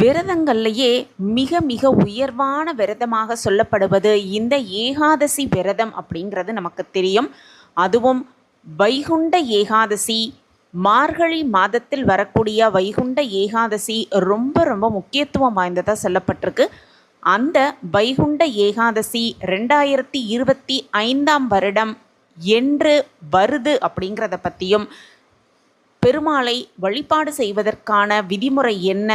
விரதங்கள்லையே மிக மிக உயர்வான விரதமாக சொல்லப்படுவது இந்த ஏகாதசி விரதம் அப்படிங்கிறது நமக்கு தெரியும். அதுவும் வைகுண்ட ஏகாதசி மார்கழி மாதத்தில் வரக்கூடிய வைகுண்ட ஏகாதசி ரொம்ப ரொம்ப முக்கியத்துவம் வாய்ந்ததாக சொல்லப்பட்டிருக்கு. அந்த வைகுண்ட ஏகாதசி ரெண்டாயிரத்தி இருபத்தி ஐந்தாம் வருடம் என்று வருது அப்படிங்கிறத பற்றியும் பெருமாளை வழிபாடு செய்வதற்கான விதிமுறை என்ன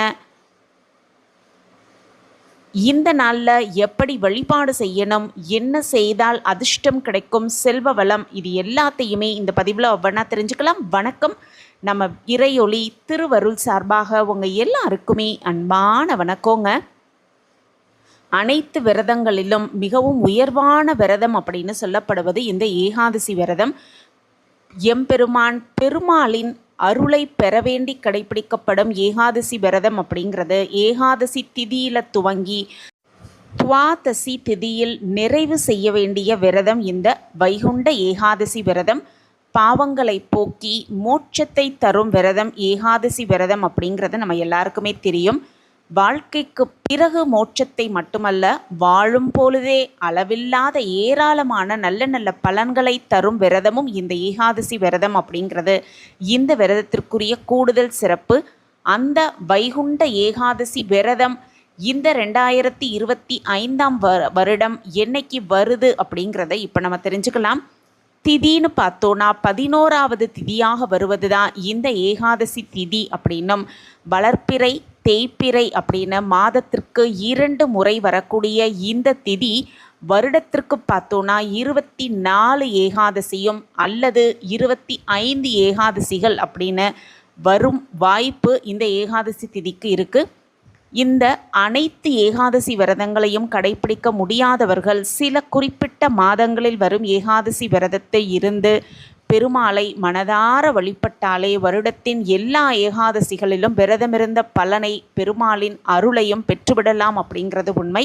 இந்த நாளில் எப்படி வழிபாடு செய்யணும்? என்ன செய்தால் அதிர்ஷ்டம் கிடைக்கும்? செல்வ வளம் இது எல்லாத்தையுமே இந்த பதிவில் ஒவ்வொன்றா தெரிஞ்சுக்கலாம். வணக்கம். நம்ம இறையொளி திருவருள் சார்பாக உங்கள் எல்லாருக்குமே அன்பான வணக்கங்க. அனைத்து விரதங்களிலும் மிகவும் உயர்வான விரதம் அப்படின்னு சொல்லப்படுவது இந்த ஏகாதசி விரதம். எம்பெருமான் பெருமாளின் அருளை பெற வேண்டி கடைபிடிக்கப்படும் ஏகாதசி விரதம் அப்படிங்கிறது. ஏகாதசி திதியில் துவங்கி துவாதசி திதியில் நிறைவு செய்ய வேண்டிய விரதம் இந்த வைகுண்ட ஏகாதசி விரதம். பாவங்களை போக்கி மோட்சத்தை தரும் விரதம் ஏகாதசி விரதம் அப்படிங்கிறது நம்ம எல்லாருக்குமே தெரியும். வாழ்க்கைக்கு பிறகு மோட்சத்தை மட்டுமல்ல வாழும் பொழுதே அளவில்லாத ஏராளமான நல்ல நல்ல பலன்களை தரும் விரதமும் இந்த ஏகாதசி விரதம் அப்படிங்கிறது. இந்த விரதத்திற்குரிய கூடுதல் சிறப்பு அந்த வைகுண்ட ஏகாதசி விரதம் இந்த ரெண்டாயிரத்தி இருபத்தி ஐந்தாம் வருடம் என்னைக்கு வருது அப்படிங்கிறத இப்போ நம்ம தெரிஞ்சுக்கலாம். திதின்னு பார்த்தோன்னா பதினோராவது திதியாக வருவது தான் இந்த ஏகாதசி திதி அப்படின்னும் வளர்ப்பிறை தேய்ப்பிறை அப்படின்னு மாதத்திற்கு இரண்டு முறை வரக்கூடிய இந்த திதி வருடத்திற்கு பார்த்தோன்னா இருபத்தி நாலு ஏகாதசியும் அல்லது இருபத்தி ஐந்து ஏகாதசிகள் அப்படின்னு வரும் வாய்ப்பு இந்த ஏகாதசி திதிக்கு இருக்குது இந்த அனைத்து ஏகாதசி விரதங்களையும் கடைபிடிக்க முடியாதவர்கள் சில குறிப்பிட்ட மாதங்களில் வரும் ஏகாதசி விரதத்தை இருந்து பெருமாளை மனதார வழிபட்டாலே வருடத்தின் எல்லா ஏகாதசிகளிலும் விரதமிருந்த பலனை பெருமாளின் அருளையும் பெற்றுவிடலாம் அப்படிங்கிறது உண்மை.